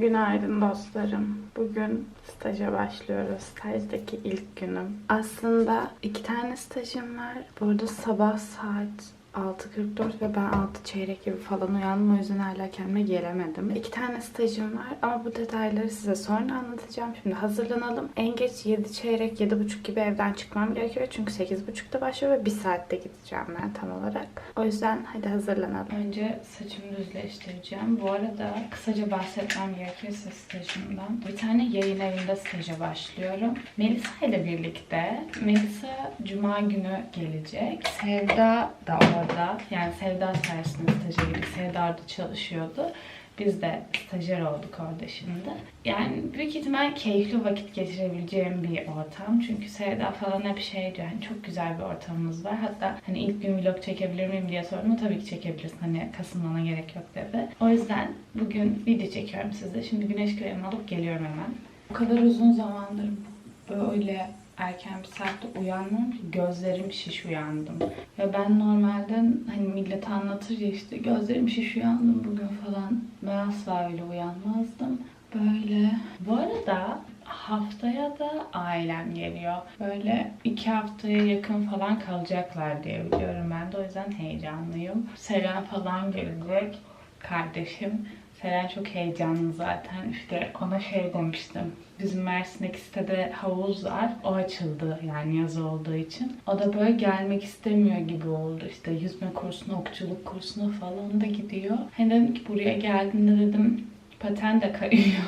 Günaydın dostlarım. Bugün staja başlıyoruz. Stajdaki ilk günüm. Aslında iki tane stajım var. Bu arada sabah saat 6.44 ve ben 6 çeyrek gibi falan uyandım. O yüzden hala kendime gelemedim. İki tane stajım var ama bu detayları size sonra anlatacağım. Şimdi hazırlanalım. En geç 7 çeyrek, 7.30 gibi evden çıkmam gerekiyor. Çünkü 8.30'da başlıyor ve 1 saatte gideceğim ben tam olarak. O yüzden hadi hazırlanalım. Önce saçımı düzleştireceğim. Bu arada kısaca bahsetmem gerekirse stajımdan. Bir tane yayın evinde staja başlıyorum. Melisa ile birlikte. Melisa Cuma günü gelecek. Sevda da orada. Yani Sevda sayesinde staja girdik. Sevda orada çalışıyordu. Biz de stajyer olduk orada şimdi. Yani büyük ihtimal keyifli vakit geçirebileceğim bir ortam. Çünkü Sevda falan hep şey diyor. Hani çok güzel bir ortamımız var. Hatta hani ilk gün vlog çekebilir miyim diye sordum. Tabii ki çekebilirsin. Hani kasılmana gerek yok dedi. O yüzden bugün video çekiyorum size. Şimdi güneş kremi alıp geliyorum hemen. O kadar uzun zamandır böyle erken bir saatte uyandım ki gözlerim şiş uyandım. Ve ben normalde hani millet anlatır ya işte gözlerim şiş uyandım bugün falan. Ben asla öyle uyanmazdım. Böyle. Bu arada haftaya da ailem geliyor. Böyle iki haftaya yakın falan kalacaklar diye biliyorum ben de. O yüzden heyecanlıyım. Selen falan gelecek. Kardeşim. Selen çok heyecanlı zaten. İşte ona şey demiştim. Bizim Mersin'deki sitede havuz var. O açıldı yani yaz olduğu için. O da böyle gelmek istemiyor gibi oldu. İşte yüzme kursuna, okçuluk kursuna falan da gidiyor. Hani dedim ki buraya geldiğinde dedim paten de kayıyor.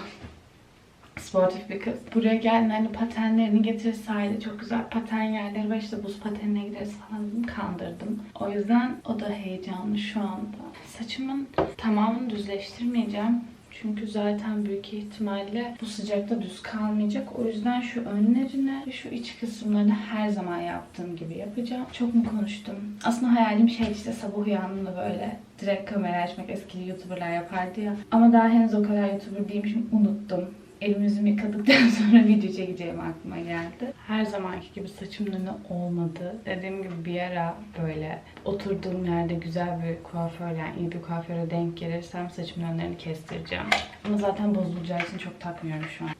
Sportif bir kız. Buraya geldiğinde hani patenlerini getirir sahilde çok güzel paten yerleri var işte buz patenine gideriz falan kandırdım. O yüzden o da heyecanlı şu anda. Saçımın tamamını düzleştirmeyeceğim. Çünkü zaten büyük ihtimalle bu sıcakta düz kalmayacak. O yüzden şu önlerine ve şu iç kısımlarını her zaman yaptığım gibi yapacağım. Çok mu konuştum? Aslında hayalim şey işte sabah uyandığımda böyle direkt kamera açmak eski YouTuber'lar yapardı ya. Ama daha henüz o kadar YouTuber değilmişim. Unuttum. Elimi yüzümü yıkadıktan sonra video çekeceğim aklıma geldi. Her zamanki gibi saçım önü olmadı. Dediğim gibi bir ara böyle oturduğum yerde güzel bir kuaför yani iyi bir kuaföre denk gelirsem saçımın önlerini kestireceğim. Ama zaten bozulacağı için çok takmıyorum şu an.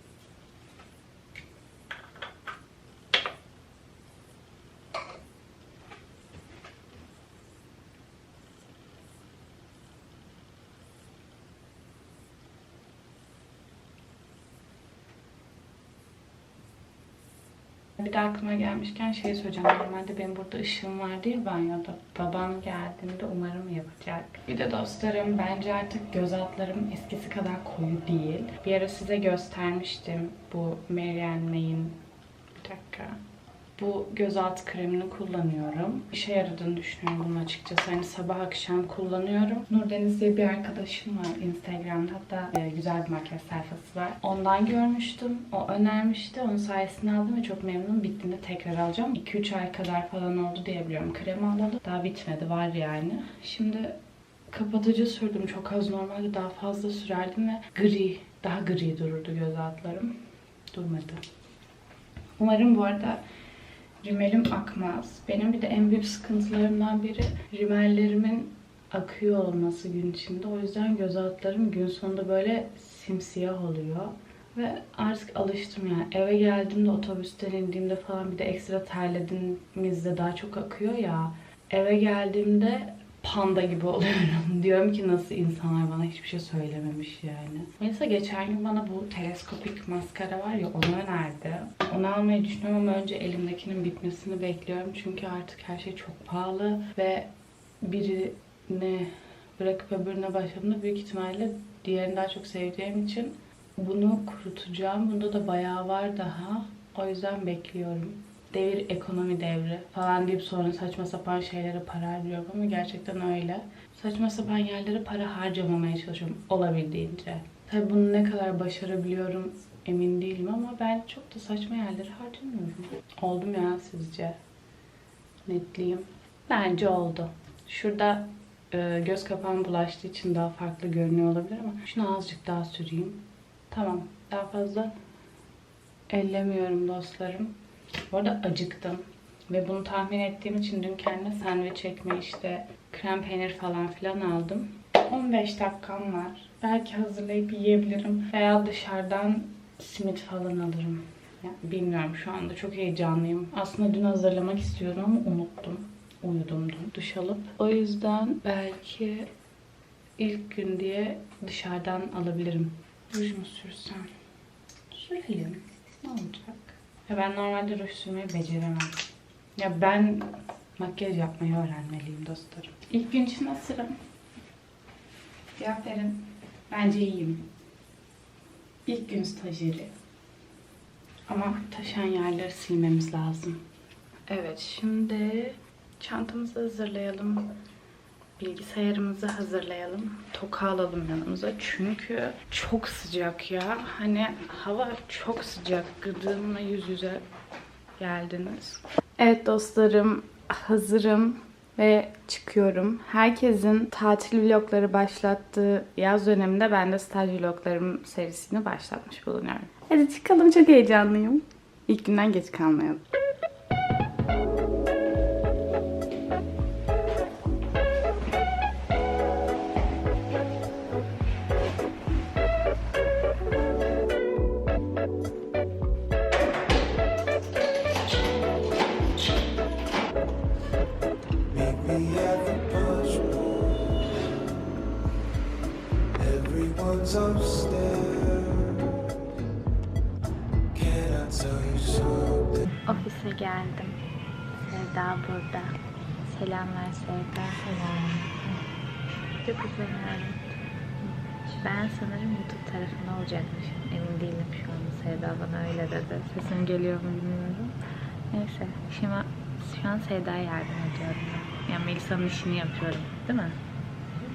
Bir de aklıma gelmişken şey söyleyeceğim. Normalde benim burada ışığım vardı ya banyoda. Babam geldiğinde umarım yapacak. Bir de dostlarım bence artık göz altlarım eskisi kadar koyu değil. Bir ara size göstermiştim bu Marianne May'in bir dakika. Bu gözaltı kremini kullanıyorum. İşe yaradığını düşünüyorum bunun açıkçası. Hani sabah akşam kullanıyorum. Nurdeniz diye bir arkadaşım var Instagram'da. Hatta e, güzel bir makyaj sayfası var. Ondan görmüştüm. O önermişti. Onun sayesinde aldım ve çok memnunum. Bittiğinde tekrar alacağım. 2-3 ay kadar falan oldu diyebiliyorum. Krem alalı. Daha bitmedi. Var yani. Şimdi kapatıcı sürdüm. Çok az normalde daha fazla sürerdim ve gri. Daha gri dururdu göz altlarım. Durmadı. Umarım bu arada rimelim akmaz. Benim bir de en büyük sıkıntılarımdan biri rimellerimin akıyor olması gün içinde. O yüzden göz altlarım gün sonunda böyle simsiyah oluyor. Ve artık alıştım yani. Eve geldiğimde otobüsten indiğimde falan bir de ekstra terlediğimizde daha çok akıyor ya. Eve geldiğimde panda gibi oluyorum. Diyorum ki nasıl insanlar bana hiçbir şey söylememiş yani. Mesela geçen gün bana bu teleskopik maskara var ya onu önerdi. Onu almayı düşünüyorum ama önce elimdekinin bitmesini bekliyorum. Çünkü artık her şey çok pahalı ve birini bırakıp öbürüne başladığımda büyük ihtimalle diğerini daha çok sevdiğim için bunu kurutacağım. Bunda da bayağı var daha. O yüzden bekliyorum devir ekonomi devri falan deyip sonra saçma sapan şeylere para harcıyorum ama gerçekten öyle. Saçma sapan yerlere para harcamamaya çalışıyorum olabildiğince. Tabii bunu ne kadar başarabiliyorum emin değilim ama ben çok da saçma yerlere harcamıyorum. Oldum ya sizce? Netliyim. Bence oldu. Şurada e, göz kapağım bulaştığı için daha farklı görünüyor olabilir ama şunu azıcık daha süreyim. Tamam. Daha fazla ellemiyorum dostlarım. Bu arada acıktım. Ve bunu tahmin ettiğim için dün kendime sandviç ekmeği işte krem peynir falan filan aldım. 15 dakikam var. Belki hazırlayıp yiyebilirim. Veya dışarıdan simit falan alırım. Ya, bilmiyorum şu anda çok heyecanlıyım. Aslında dün hazırlamak istiyordum ama unuttum. Uyudum dün duş alıp. O yüzden belki ilk gün diye dışarıdan alabilirim. Ruj mu sürsem? Süreyim. Ne olacak? Ya ben normalde ruj sürmeyi beceremem. Ya ben makyaj yapmayı öğrenmeliyim dostlarım. İlk gün için nasılım? Cevap verin. Bence iyiyim. İlk gün stajyeri. Ama taşan yerleri silmemiz lazım. Evet şimdi çantamızı hazırlayalım. Bilgisayarımızı hazırlayalım. Toka alalım yanımıza. Çünkü çok sıcak ya. Hani hava çok sıcak. Gıdığımla yüz yüze geldiniz. Evet dostlarım hazırım ve çıkıyorum. Herkesin tatil vlogları başlattığı yaz döneminde ben de staj vloglarım serisini başlatmış bulunuyorum. Hadi çıkalım çok heyecanlıyım. İlk günden geç kalmayalım. Sevda burada. Selamlar Sevda. Selam. Çok üzülüyorum. Ben sanırım YouTube tarafında olacakmışım. Emin değilim şu anda. Sevda bana öyle dedi. Sesim geliyor mu bilmiyorum. Neyse. Şimdi şu an Sevda'ya yardım ediyorum. Yani Melisa'nın işini yapıyorum. Değil mi?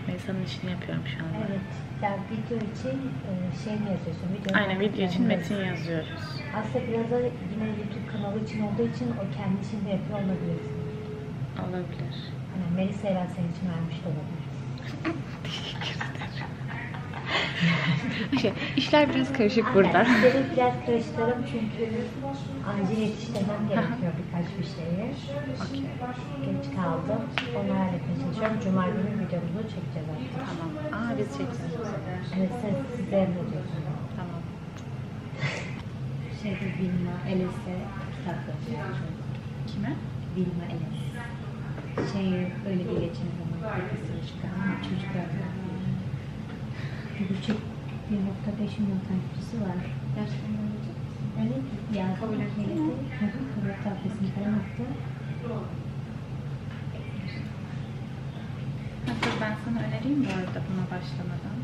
Melisa'nın işini yapıyorum şu anda. Evet. Yani video için e, şey mi yazıyorsun? Video Aynen video için metin yazıyoruz. Aslında biraz da yine YouTube kanalı için olduğu için o kendi için de yapıyor olabilirsin. Olabilir. Hani Melisa'ya ben senin için vermiş de olabilir. işler biraz karışık burada. Aynen. Benim biraz karıştırırım çünkü acil yetiştirmem gerekiyor birkaç bir şeyi. Okey. Geç kaldım. Onu halletmeye çalışıyorum. Cuma günü videomuzu çekeceğiz artık. Tamam. Aa biz çekiyoruz. Evet, siz, size emrediyorsunuz. Tamam. Şeyde Vilma, Elis'e kitap yazıyor. Kime? Vilma Elis. Şey öyle bir geçen zaman çıkan çocuklar. Nokta beş milyon takipçisi var. Gerçekten öyle olacak. Evet, ya kabul etmeli. Kabul falan attı. Hatta ben sana önereyim bu arada buna başlamadan.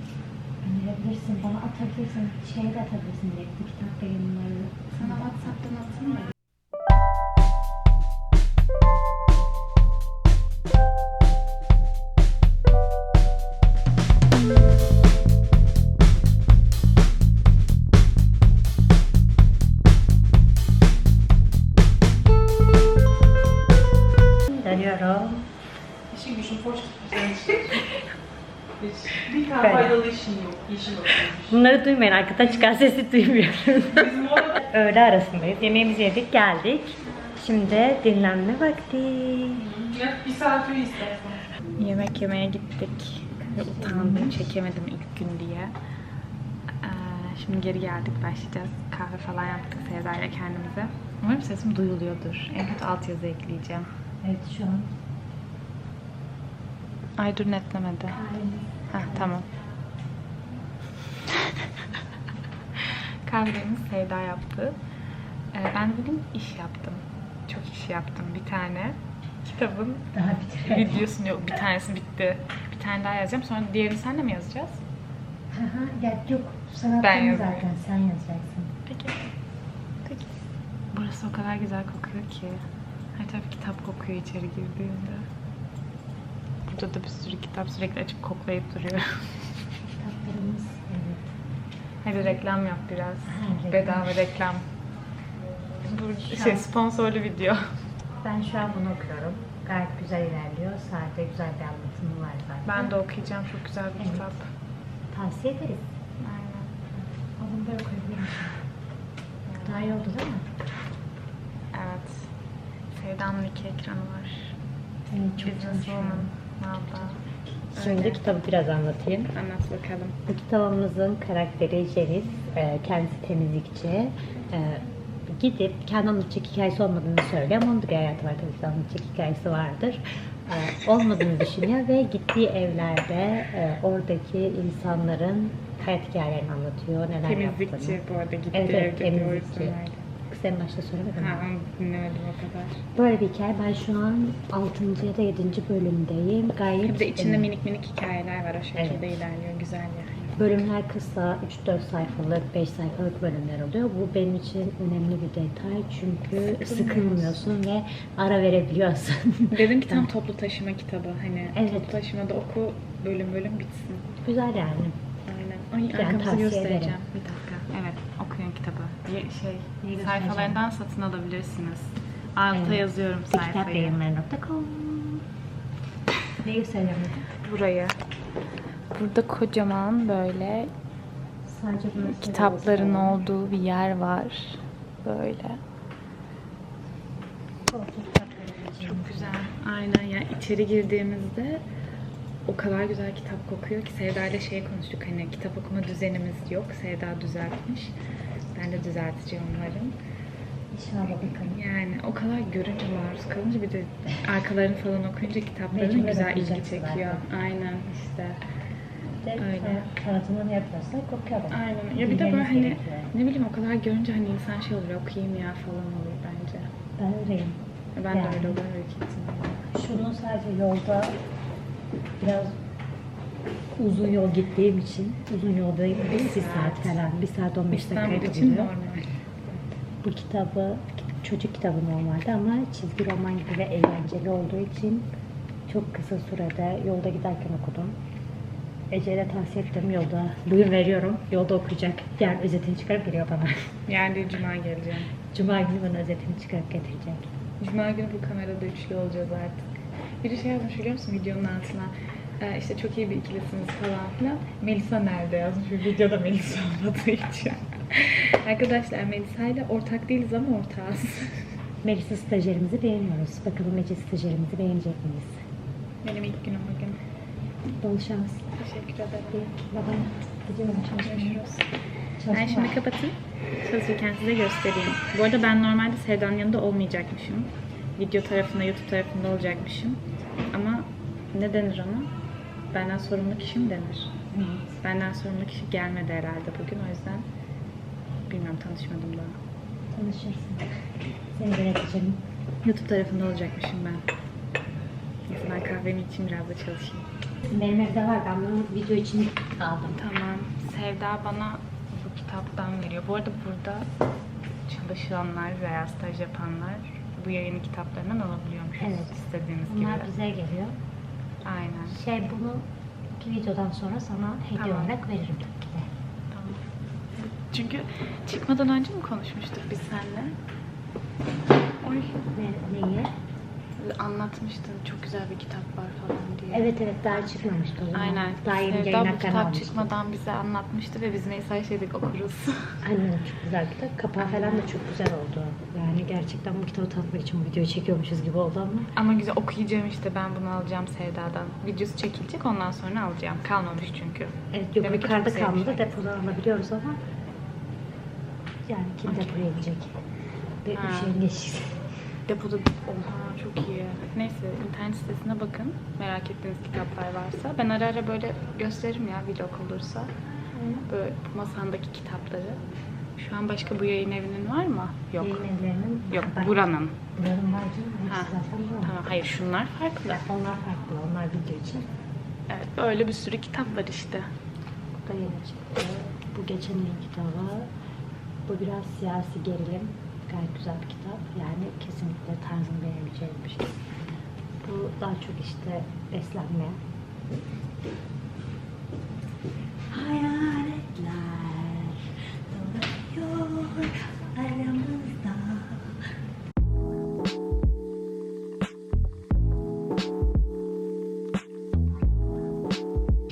Önerebilirsin, bana atabilirsin. Şeye de atabilirsin direkt, kitap yayınları. Sana WhatsApp'tan atayım Bunları duymayın, arkadan çıkan sesi orada Öğle arasındayız. Yemeğimizi yedik, geldik. Şimdi dinlenme vakti. bir saat uyu istersen. Yemek yemeye gittik. Utandım, çekemedim ilk gün diye. Ee, şimdi geri geldik, başlayacağız. Kahve falan yaptık Sevda ile kendimize. Umarım sesim duyuluyordur. En kötü altyazı ekleyeceğim. Evet şu an. Ay dur netlemedi. Heh, tamam. Kahvemiz Sevda yaptı. Ee, ben bugün iş yaptım. Çok iş yaptım. Bir tane kitabın Daha bitiremedim. videosunu yok. Bir tanesi bitti. Bir tane daha yazacağım. Sonra diğerini sen de mi yazacağız? Aha, ya yok. Sana Ben yazıyorum. zaten. Sen yazacaksın. Peki. Peki. Burası o kadar güzel kokuyor ki. Her taraf kitap kokuyor içeri girdiğinde. Burada da bir sürü kitap sürekli açıp koklayıp duruyor. Kitaplarımız. Hadi reklam yap biraz. Bedava reklam. Bu şey sponsorlu video. Ben şu an bunu okuyorum. Gayet güzel ilerliyor. Sade güzel bir anlatımı var zaten. Ben de okuyacağım. Çok güzel bir Evet. kitap. Tavsiye ederiz. Aynen. Onu da okuyabilirim. Daha iyi oldu değil mi? Evet. Sevda'nın iki ekranı var. Evet çok Business çalışıyorum. Woman. Valla. Şimdi Öyle. kitabı biraz anlatayım. Anlat bakalım. Bu kitabımızın karakteri Jeniz. E, kendisi temizlikçi. E, gidip kendi anlatacak hikayesi olmadığını söylüyor ama onun da bir hayatı var tabii ki anlatacak hikayesi vardır. E, olmadığını düşünüyor ve gittiği evlerde oradaki insanların hayat hikayelerini anlatıyor. Neler Temizlikçi yaptığını. bu arada gitti Evet, evet, evde temizlikçi. En başta söylemedim. Ha dinlemedim o kadar. Böyle bir hikaye. Ben şu an 6. ya da 7. bölümdeyim. Gayet Bir de içinde e, minik minik hikayeler var o şekilde Evet. ilerliyor. Güzel yani. Bölümler kısa, 3-4 sayfalık, 5 sayfalık bölümler oluyor. Bu benim için önemli bir detay çünkü sıkılmıyorsun ve ara verebiliyorsun. Dedim ki tam toplu taşıma kitabı. Hani Evet. toplu taşımada oku bölüm bölüm bitsin. Güzel yani. Aynen. Ay Ben arkamızı göstereceğim. ederim. Bir dakika. Evet okuyun kitabı. Ye- Şey Neyi sayfalarından satın alabilirsiniz. Alta Evet. yazıyorum sayfayı. Kitapyayınları.com Ne göstereceğim? Burayı. Burada kocaman böyle Sadece kitapların olduğu bir yer var. Böyle. Çok güzel. Aynen yani içeri girdiğimizde o kadar güzel kitap kokuyor ki Sevda ile şey konuştuk hani kitap okuma düzenimiz yok. Sevda düzeltmiş. Ben de düzelteceğim umarım. İnşallah bakalım. Yani o kadar görünce maruz kalınca bir de arkalarını falan okuyunca kitapların güzel ilgi okuyacaksın çekiyor. zaten. Aynen işte. Öyle. Öyle. Tanıtımını yapıyorsak okuyorum. Aynen. Ya bir de böyle hani gerekiyor. ne bileyim o kadar görünce hani insan şey olur okuyayım ya falan olur bence. Ben öyleyim. Ben de Yani. öyle öyle ihtimalle. Şunu sadece yolda biraz uzun yol gittiğim için uzun yoldayım. Bir, bir saat falan. Bir saat 15 İstanbul dakika için buluyor. normal. Bu kitabı çocuk kitabı normalde ama çizgi roman gibi ve eğlenceli olduğu için çok kısa sürede yolda giderken okudum. Ece'ye tavsiye ettim yolda. Bugün veriyorum. Yolda okuyacak. Yani özetini çıkarıp geliyor bana. Yani Cuma geleceğim. Cuma günü bana özetini çıkarıp getirecek. Cuma günü bu kamerada üçlü olacağız artık. Biri şey yazmış biliyor musun videonun altına? Ee, işte çok iyi bir ikilisiniz falan filan. Melisa nerede yazmış? Bir videoda Melisa olmadığı için. Arkadaşlar Melisa ile ortak değiliz ama ortağız. Melisa stajyerimizi beğeniyoruz. Bakalım Ece stajyerimizi beğenecek miyiz? Benim ilk günüm bugün. Bol şans. Teşekkür ederim. Baba gidiyorum çalışmaya. Görüşürüz. Çalışma Ben şimdi var. kapatayım. Çalışırken size göstereyim. Bu arada ben normalde Sevda'nın yanında olmayacakmışım. Video tarafında, YouTube tarafında olacakmışım. Ama ne denir ona? Benden sorumlu kişi mi denir? Evet. Benden sorumlu kişi gelmedi herhalde bugün. O yüzden bilmiyorum tanışmadım daha. Tanışırsın. Seni yöneteceğim. YouTube tarafında olacakmışım ben. Neyse ben kahvemi içeyim biraz da çalışayım. Benim evde var. Ben bunu video için aldım. Tamam. Sevda bana bu kitaptan veriyor. Bu arada burada çalışanlar veya staj yapanlar bu yayın kitaplarından alabiliyormuşuz. Evet. istediğimiz Bunlar gibi. bize geliyor. Aynen. Şey bunu videodan sonra sana hediye Tamam. olarak veririm tabii ki de. Tamam. Çünkü çıkmadan önce mi konuşmuştuk biz seninle? Oy. Ne, neyi? Anlatmıştın çok güzel bir kitap var falan diye. Evet evet daha çıkmamıştı o zaman. Aynen. Daha yeni Sevda yayın bu kitap almıştı. çıkmadan bize anlatmıştı ve biz Neyse şeydik okuruz. Aynen çok güzel kitap. Kapağı falan da çok güzel oldu. Yani gerçekten bu kitabı tanıtmak için bu videoyu çekiyormuşuz gibi oldu ama. Ama güzel okuyacağım işte ben bunu alacağım Sevda'dan. Videosu çekilecek ondan sonra alacağım. Kalmamış çünkü. Evet yok Demek yukarıda kalmadı. Depodan alabiliyoruz ama yani kim depoya gidecek? Bir şeyin geçişi. Depoda oha çok iyi. Neyse internet sitesine bakın. Merak ettiğiniz kitaplar varsa. Ben ara ara böyle gösteririm ya vlog olursa. Böyle masandaki kitapları. Şu an başka bu yayın evinin var mı? Yok. Yayın evlerinin Yok buranın. Buranın var canım. Ha. Zaten. Tamam hayır şunlar farklı. Onlar farklı. Onlar video için. Evet böyle bir sürü kitap var işte. Bu da yeni çıktı. Bu geçen yıl kitabı. Bu biraz siyasi gerilim. Gayet güzel bir kitap. Yani kesinlikle tarzını beğenebileceğim bir şey. Bu daha çok işte beslenme. Hayaletler dolaşıyor aramızda.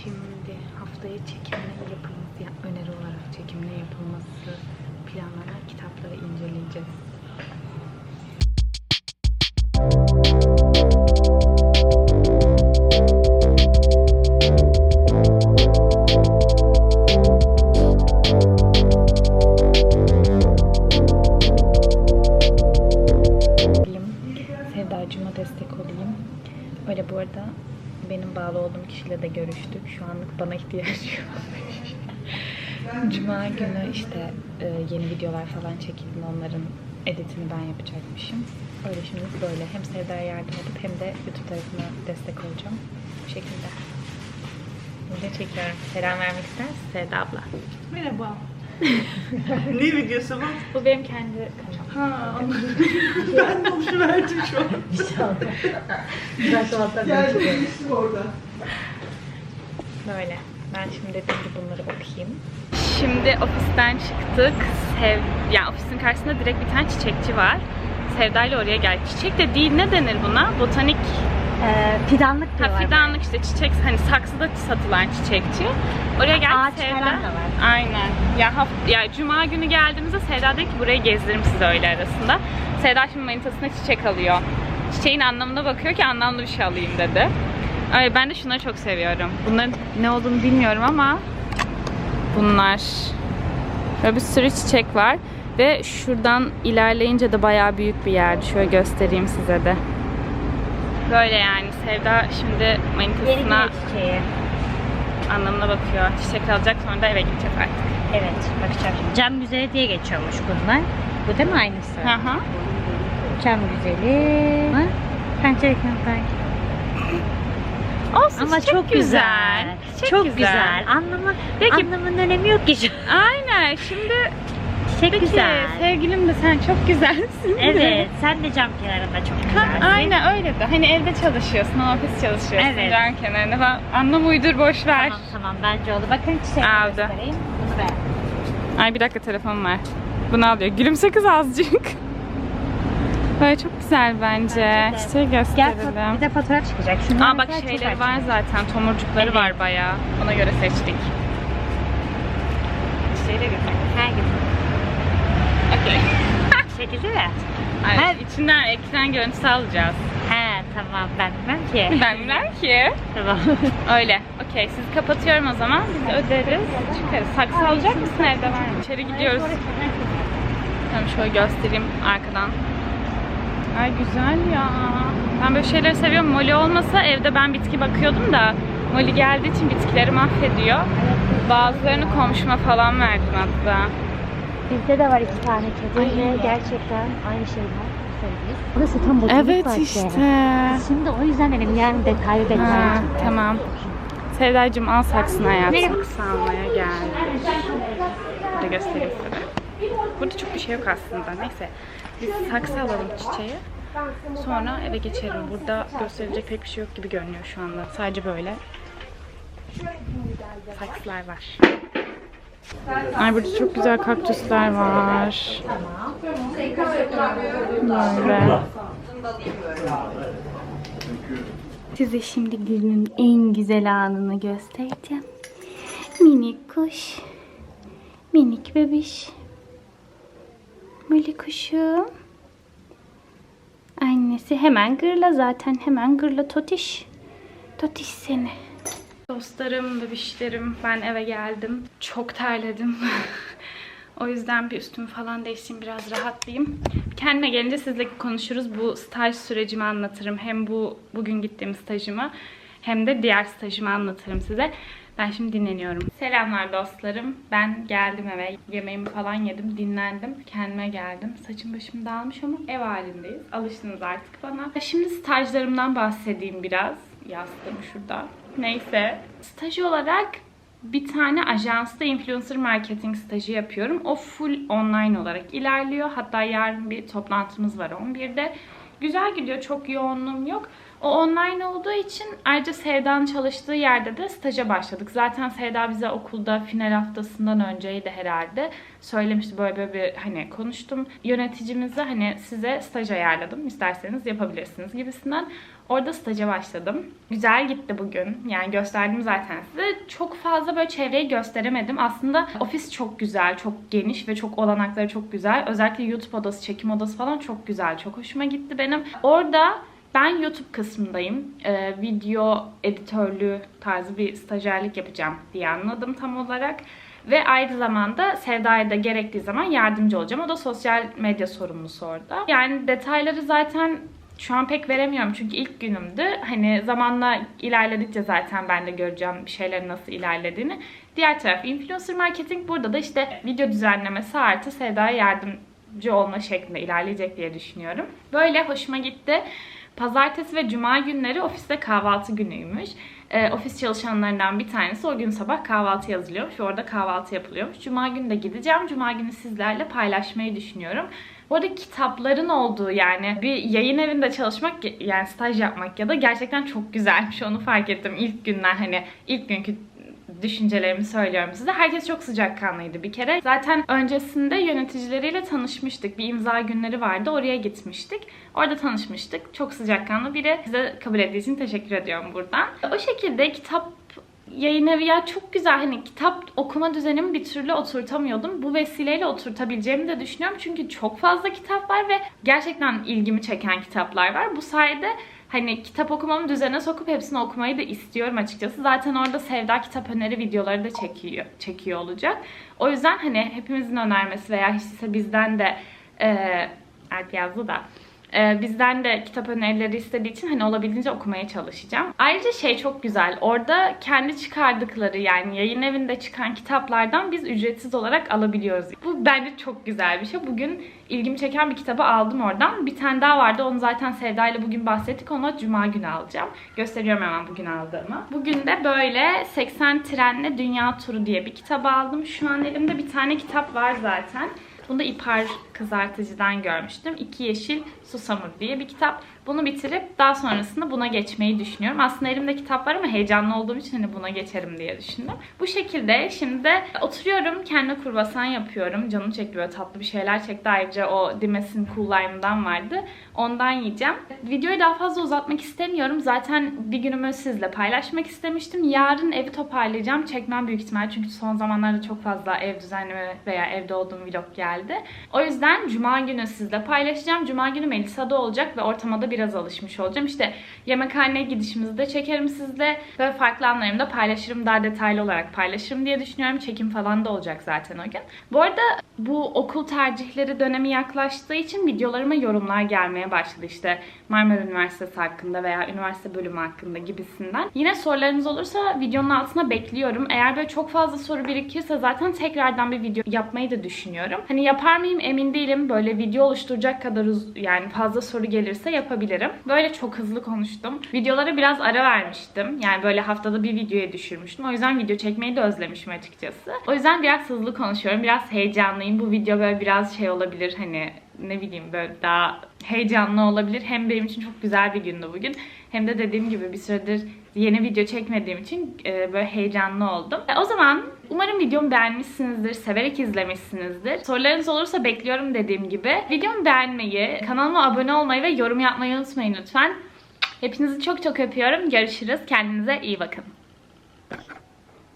Şimdi haftaya çekimle yapılması, ya öneri olarak çekimle yapılması planlanan fiyatları inceleyeceğiz. Sevdacıma destek olayım. Öyle bu arada benim bağlı olduğum kişiyle de görüştük. Şu anlık bana ihtiyacı yok. Cuma günü işte e, yeni videolar falan çekildi. Onların editini ben yapacakmışım. Öyle şimdilik böyle. Hem Sevda'ya yardım edip hem de YouTube tarafına destek olacağım. Bu şekilde. Video çekiyorum. Selam vermek ister misin Sevda abla? Merhaba. ne videosu bu? Bu benim kendi kanalım. Ha, ben de boşu verdim şu an. Geldi değiştim orada. Böyle. Ben şimdi dediğim gibi bunları okuyayım. Şimdi ofisten çıktık. Sev, yani ofisin karşısında direkt bir tane çiçekçi var. Sevda ile oraya geldik. Çiçek de değil ne denir buna? Botanik Ee, fidanlık Ha diyorlar. fidanlık işte çiçek hani saksıda satılan çiçekçi. Oraya geldik Ağaç Sevda. falan da var. Aynen. Ya haft ya cuma günü geldiğimizde Sevda dedi ki burayı gezdiririm size öyle arasında. Sevda şimdi manitasına çiçek alıyor. Çiçeğin anlamına bakıyor ki anlamlı bir şey alayım dedi. Ay ben de şunları çok seviyorum. Bunların ne olduğunu bilmiyorum ama bunlar. Böyle bir sürü çiçek var. Ve şuradan ilerleyince de bayağı büyük bir yerdi. Şöyle göstereyim size de. Böyle yani Sevda şimdi manitasına anlamına bakıyor. Çiçek alacak sonra da eve gidecek artık. Evet bakacağım. Cam güzeli diye geçiyormuş bunlar. Bu değil mi aynısı? Hı hı. Cam güzeli. Ha? Pencere kenarı. Olsun Ama çiçek çok güzel. Çiçek çok güzel. Anlamı, Peki- anlamının önemi yok ki. Aynen. Şimdi Çiçek peki güzel. sevgilim de sen çok güzelsin. Evet, sen de cam kenarında çok Ha, güzelsin. aynen öyle de. Hani evde çalışıyorsun, ofis çalışıyorsun, Evet. cam kenarında falan. Anlam uydur boş ver. Tamam tamam bence oldu. Bakın çiçeği Aldı. göstereyim. Bunu beğendim. Ay bir dakika telefon var. Bunu alıyor. Gülümse kız azıcık. Böyle çok güzel bence. Bence Gel gösterelim. fot- bir de fotoğraf çıkacak. Şunlar Aa bak şeyleri var zaten. Tomurcukları Evet. var bayağı. Ona göre seçtik. Çiçeği de göster. Her gün. Okey. Çekildi mi? Ay, Ha. içinden ekran görüntüsü alacağız. He tamam ben bilmem ki. Ben bilmem ki. tamam. Öyle. Okey sizi kapatıyorum o zaman. Biz öderiz. Çıkarız. Saksı alacak mısın evde var mı? İçeri gidiyoruz. Tamam şöyle göstereyim arkadan. Ay güzel ya. Ben böyle şeyleri seviyorum. Molly olmasa evde ben bitki bakıyordum da Molly geldiği için bitkileri mahvediyor. Bazılarını komşuma falan verdim hatta. Bizde de var iki tane kedi ve gerçekten aynı şeyler. Burası tam botanik Evet bahçe. işte. Şimdi o yüzden dedim yani detaylı detaylı. Ha, tamam. Sevdacığım al saksını hayatım. Saksı almaya geldik. Burada göstereyim size. Burada çok bir şey yok aslında. Neyse. Saksı alalım çiçeği. Sonra eve geçerim. Burada gösterilecek pek bir şey yok gibi görünüyor şu anda. Sadece böyle saksılar var. Ay burada çok güzel kaktüsler var. Böyle. Size şimdi günün en güzel anını göstereceğim. Minik kuş. Minik bebiş. Minik kuşum. Annesi hemen gırla zaten. Hemen gırla totiş. Totiş seni. Dostlarım, bebişlerim ben eve geldim. Çok terledim. o yüzden bir üstümü falan değiştireyim biraz rahatlayayım. Kendime gelince sizle konuşuruz. Bu staj sürecimi anlatırım. Hem bu bugün gittiğim stajımı hem de diğer stajımı anlatırım size. Ben şimdi dinleniyorum. Selamlar dostlarım. Ben geldim eve. Yemeğimi falan yedim. Dinlendim. Kendime geldim. Saçım başım dağılmış ama ev halindeyiz. Alıştınız artık bana. Şimdi stajlarımdan bahsedeyim biraz. Yastım şurada. Neyse. Staj olarak bir tane ajansta influencer marketing stajı yapıyorum. O full online olarak ilerliyor. Hatta yarın bir toplantımız var 11'de. Güzel gidiyor. Çok yoğunluğum yok. O online olduğu için ayrıca Sevda'nın çalıştığı yerde de staja başladık. Zaten Sevda bize okulda final haftasından önceydi herhalde. Söylemişti böyle böyle bir hani konuştum. Yöneticimize hani size staj ayarladım. İsterseniz yapabilirsiniz gibisinden. Orada staja başladım. Güzel gitti bugün. Yani gösterdim zaten size. Çok fazla böyle çevreyi gösteremedim. Aslında ofis çok güzel, çok geniş ve çok olanakları çok güzel. Özellikle YouTube odası, çekim odası falan çok güzel. Çok hoşuma gitti benim. Orada ben YouTube kısmındayım. Ee, video editörlüğü tarzı bir stajyerlik yapacağım diye anladım tam olarak. Ve aynı zamanda Sevda'ya da gerektiği zaman yardımcı olacağım. O da sosyal medya sorumlusu orada. Yani detayları zaten Şu an pek veremiyorum çünkü ilk günümdü. Hani zamanla ilerledikçe zaten ben de göreceğim bir şeylerin nasıl ilerlediğini. Diğer taraf influencer marketing. Burada da işte video düzenlemesi artı Sevda'ya yardımcı olma şeklinde ilerleyecek diye düşünüyorum. Böyle hoşuma gitti. Pazartesi ve cuma günleri ofiste kahvaltı günüymüş. Ee, ofis çalışanlarından bir tanesi o gün sabah kahvaltı yazılıyormuş orada kahvaltı yapılıyormuş. Cuma günü de gideceğim. Cuma günü sizlerle paylaşmayı düşünüyorum. Bu arada kitapların olduğu yani bir yayın evinde çalışmak yani staj yapmak ya da gerçekten çok güzelmiş onu fark ettim ilk günden hani ilk günkü düşüncelerimi söylüyorum size. Herkes çok sıcakkanlıydı bir kere. Zaten öncesinde yöneticileriyle tanışmıştık. Bir imza günleri vardı. Oraya gitmiştik. Orada tanışmıştık. Çok sıcakkanlı biri. Size kabul ettiği için teşekkür ediyorum buradan. O şekilde kitap yayın evi ya çok güzel hani kitap okuma düzenimi bir türlü oturtamıyordum. Bu vesileyle oturtabileceğimi de düşünüyorum. Çünkü çok fazla kitap var ve gerçekten ilgimi çeken kitaplar var. Bu sayede hani kitap okumamı düzene sokup hepsini okumayı da istiyorum açıkçası. Zaten orada Sevda kitap öneri videoları da çekiyor, çekiyor olacak. O yüzden hani hepimizin önermesi veya hiç ise bizden de e, Alp yazdı da e, bizden de kitap önerileri istediği için hani olabildiğince okumaya çalışacağım. Ayrıca şey çok güzel. Orada kendi çıkardıkları yani yayın evinde çıkan kitaplardan biz ücretsiz olarak alabiliyoruz. Bu bence çok güzel bir şey. Bugün ilgimi çeken bir kitabı aldım oradan. Bir tane daha vardı. Onu zaten Sevda ile bugün bahsettik. Onu cuma günü alacağım. Gösteriyorum hemen bugün aldığımı. Bugün de böyle 80 trenle dünya turu diye bir kitap aldım. Şu an elimde bir tane kitap var zaten. Bunu da İpar kızartıcıdan görmüştüm. İki Yeşil Susamur diye bir kitap. Bunu bitirip daha sonrasında buna geçmeyi düşünüyorum. Aslında elimde kitap var ama heyecanlı olduğum için hani buna geçerim diye düşündüm. Bu şekilde şimdi de oturuyorum. Kendi kurbasan yapıyorum. Canım çekti böyle tatlı bir şeyler çekti. Ayrıca o Dimes'in Cool Lime'dan vardı. Ondan yiyeceğim. Videoyu daha fazla uzatmak istemiyorum. Zaten bir günümü sizle paylaşmak istemiştim. Yarın evi toparlayacağım. Çekmem büyük ihtimal. Çünkü son zamanlarda çok fazla ev düzenleme veya evde olduğum vlog geldi. O yüzden Cuma günü sizle paylaşacağım. Cuma günü Melisa'da olacak ve ortama da biraz alışmış olacağım. İşte yemekhaneye gidişimizi de çekerim sizle ve farklı anlarımı da paylaşırım. Daha detaylı olarak paylaşırım diye düşünüyorum. Çekim falan da olacak zaten o gün. Bu arada bu okul tercihleri dönemi yaklaştığı için videolarıma yorumlar gelmeye başladı. İşte Marmara Üniversitesi hakkında veya üniversite bölümü hakkında gibisinden. Yine sorularınız olursa videonun altına bekliyorum. Eğer böyle çok fazla soru birikirse zaten tekrardan bir video yapmayı da düşünüyorum. Hani yapar mıyım emin değilim. Böyle video oluşturacak kadar yani fazla soru gelirse yapabilirim. Böyle çok hızlı konuştum. Videolara biraz ara vermiştim. Yani böyle haftada bir videoya düşürmüştüm. O yüzden video çekmeyi de özlemişim açıkçası. O yüzden biraz hızlı konuşuyorum. Biraz heyecanlıyım. Bu video böyle biraz şey olabilir hani ne bileyim böyle daha heyecanlı olabilir. Hem benim için çok güzel bir gündü bugün. Hem de dediğim gibi bir süredir yeni video çekmediğim için e, böyle heyecanlı oldum. E, o zaman umarım videomu beğenmişsinizdir, severek izlemişsinizdir. Sorularınız olursa bekliyorum dediğim gibi. Videomu beğenmeyi, kanalıma abone olmayı ve yorum yapmayı unutmayın lütfen. Hepinizi çok çok öpüyorum. Görüşürüz. Kendinize iyi bakın.